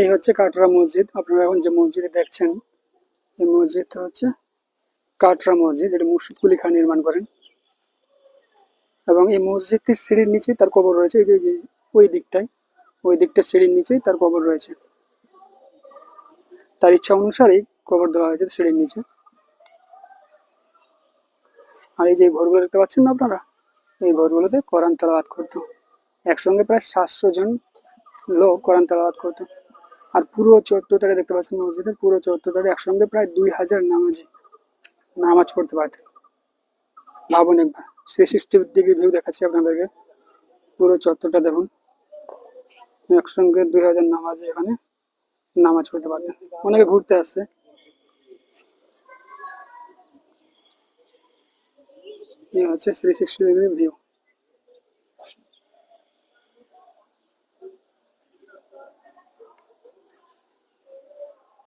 এই হচ্ছে কাটরা মসজিদ। আপনারা এখন যে মসজিদে দেখছেন, এই মসজিদটা হচ্ছে কাটরা মসজিদ। এটা মুর্শিদ কুলি খান নির্মাণ করেন। এবং এই মসজিদটির সিঁড়ির নিচেই তার কবর রয়েছে। এই যে ওই দিকটায়, ওই দিকটা সিঁড়ির নিচেই তার কবর রয়েছে। তার ইচ্ছা অনুসারেই কবর দেওয়া হয়েছে সিঁড়ির নিচে। আর এই যে ঘরগুলো দেখতে পাচ্ছেন না আপনারা? এই ঘরগুলোতে কোরআন তেলাওয়াত করতো। একসঙ্গে প্রায় সাতশো জন লোক কোরআন তেলাওয়াত করতো। আর পুরো চত্বরটা দেখতে পাচ্ছেন মসজিদের, পুরো চত্বরটা একসঙ্গে প্রায় দুই হাজার নামাজি নামাজ পড়তে পারতেন। ভাবুন একবার। থ্রি সিক্সটি ডিগ্রি ভিউ দেখাচ্ছি আপনাদেরকে। পুরো চত্বরটা দেখুন। একসঙ্গে দুই হাজার নামাজি এখানে নামাজ পড়তে পারতেন। অনেকে ঘুরতে আসছে। এই হচ্ছে থ্রি সিক্সটি ডিগ্রি ভিউ